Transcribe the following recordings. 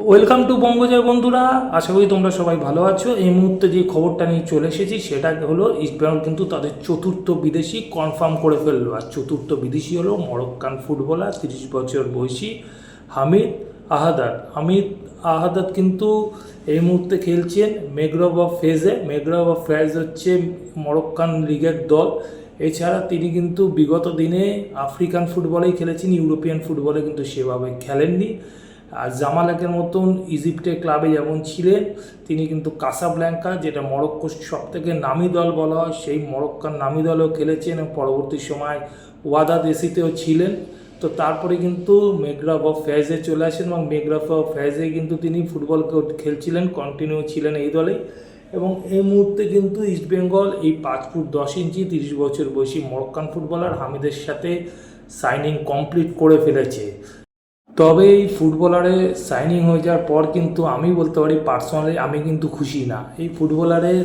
Welcome to বঙ্গজয় বন্ধুরা। আশা করি তোমরা সবাই ভালো আছো। এই মুহূর্তে যে খবরটা নিয়ে চলে এসেছি, সেটা হলো ইস্টবেঙ্গল কিন্তু তাদের চতুর্থ বিদেশি কনফার্ম করে ফেলল। আর চতুর্থ বিদেশি হলো মরক্কান ফুটবলার তিরিশ বছর বয়সী হামিদ আহাদাদ হামিদ আহাদাদ কিন্তু এই মুহূর্তে খেলছেন মেঘরব অফ ফেজে মেঘরব অফ ফেজ হচ্ছে মরক্কান লিগের দল। এছাড়া তিনি কিন্তু বিগত দিনে আফ্রিকান ফুটবলেই খেলেছেন। ইউরোপিয়ান ফুটবলে কিন্তু সেভাবে খেলেননি। আর জামালাকের মতন ইজিপ্টের ক্লাবে যেমন ছিলেন, তিনি কিন্তু কাসাব্ল্যাঙ্কা, যেটা মরক্কোর সব থেকে নামি দল বলা হয়, সেই মরক্কার নামি দলেও খেলেছেন এবং পরবর্তী সময় ওয়াদা দেশিতেও ছিলেন। তো তারপরে কিন্তু মেঘরাফ অফ ফ্যাজে চলে আসেন এবং মেঘরাফ অফ ফ্যাজে কিন্তু তিনি ফুটবল খেলছিলেন কন্টিনিউ ছিলেন এই দলেই এবং এই মুহূর্তে কিন্তু ইস্টবেঙ্গল এই পাঁচ ফুট দশ ইঞ্চি, তিরিশ বছর বয়সী মরক্কান ফুটবলার হামিদের সাথে সাইনিং কমপ্লিট করে ফেলেছে। তবে এই ফুটবলারে সাইনিং হয়ে যাওয়ার পর কিন্তু আমি বলতে পারি পার্সোনালি আমি কিন্তু খুশি না। এই ফুটবলারের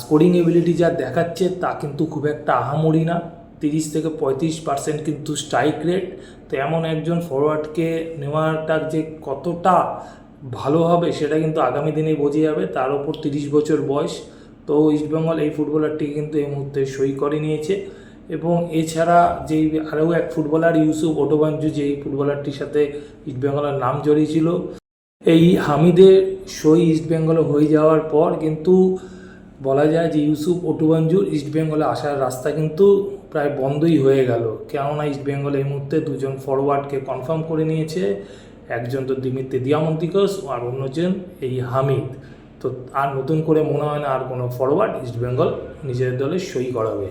স্কোরিং এবিলিটি যা দেখাচ্ছে তা কিন্তু খুব একটা আহামরি না। তিরিশ থেকে পঁয়ত্রিশ পার্সেন্ট কিন্তু স্ট্রাইক রেট তো এমন একজন ফরওয়ার্ডকে নেওয়াটা যে কতটা ভালো হবে সেটা কিন্তু আগামী দিনেই বোঝা যাবে। তার ওপর তিরিশ বছর বয়স। তো ইস্টবেঙ্গল এই ফুটবলারটিকে কিন্তু এই মুহূর্তে সই করে নিয়েছে। এবং এছাড়া যেই আরও এক ফুটবলার, ইউসুফ ওটোবাঞ্জু, যেই ফুটবলারটির সাথে ইস্টবেঙ্গলের নাম জড়িয়েছিল, এই হামিদের সই ইস্টবেঙ্গলে হয়ে যাওয়ার পর কিন্তু বলা যায় যে ইউসুফ ওটুবাঞ্জুর ইস্টবেঙ্গলে আসার রাস্তা কিন্তু প্রায় বন্ধই হয়ে গেল। কেননা ইস্টবেঙ্গল এই মুহূর্তে দুজন ফরওয়ার্ডকে কনফার্ম করে নিয়েছে, একজন তো দিমিত্রি দিয়ামন্তিকস আর অন্যজন এই হামিদ। তো আর নতুন করে মনে হয় না আর কোনো ফরওয়ার্ড ইস্টবেঙ্গল নিজেদের দলে সই করাবে।